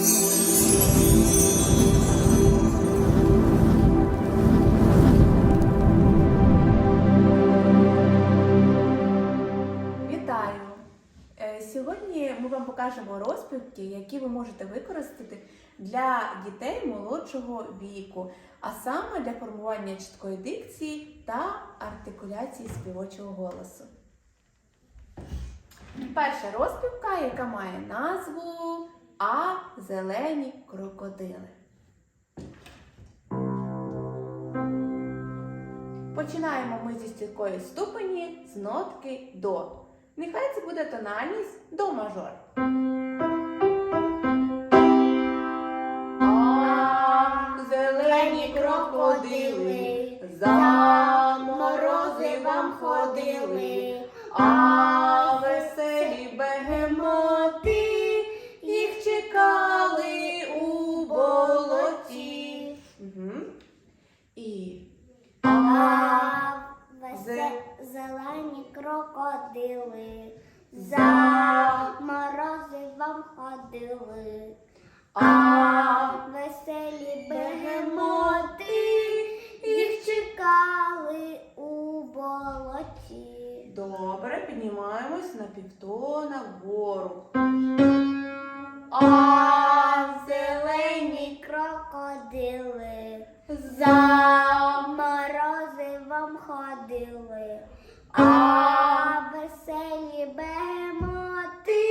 Вітаю! Е, Сьогодні ми вам покажемо розпівки, які ви можете використати для дітей молодшого віку, а саме для формування чіткої дикції та артикуляції співочого голосу. Перша розпівка, яка має назву А зелені крокодили. Починаємо ми зі стійкої ступені з нотки до. Нехай це буде тональність до мажор. Зелені крокодили, за морози вам ходили, а І А весе- зелені крокодили, за морози вам ходили, а веселі бегемоти їх чекали у болоті. Добре, піднімаємось на півтона вгору. А бегемоти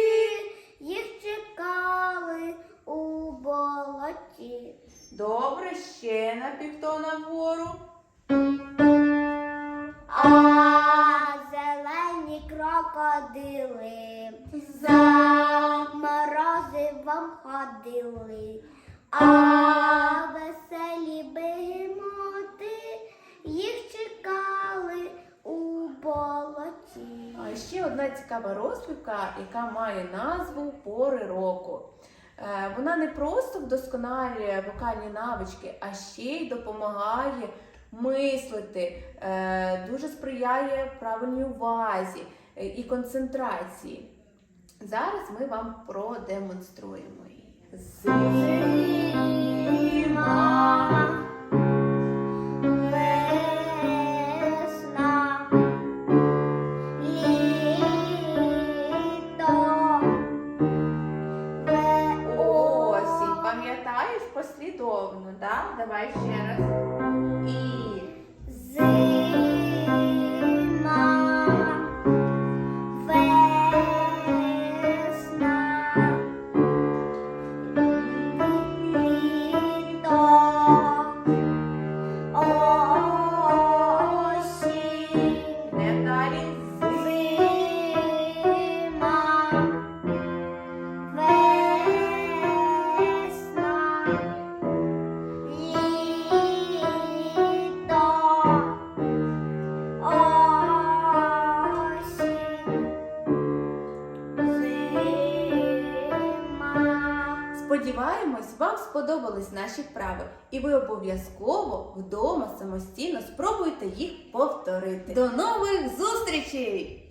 їх чекали у болоті. добре, ще на півтона вгору. А зелені крокодили, За морози вам ходили, а А ще одна цікава розпівка, яка має назву Пори року. Е, Вона не просто вдосконалює вокальні навички, а ще й допомагає мислити, е, дуже сприяє правильній увазі е, і концентрації. Зараз ми вам продемонструємо її. Послідовно, так? Давай ще раз. І Зима, Сподіваємось, вам сподобались наші вправи, і ви обов'язково вдома самостійно спробуйте їх повторити. До нових зустрічей!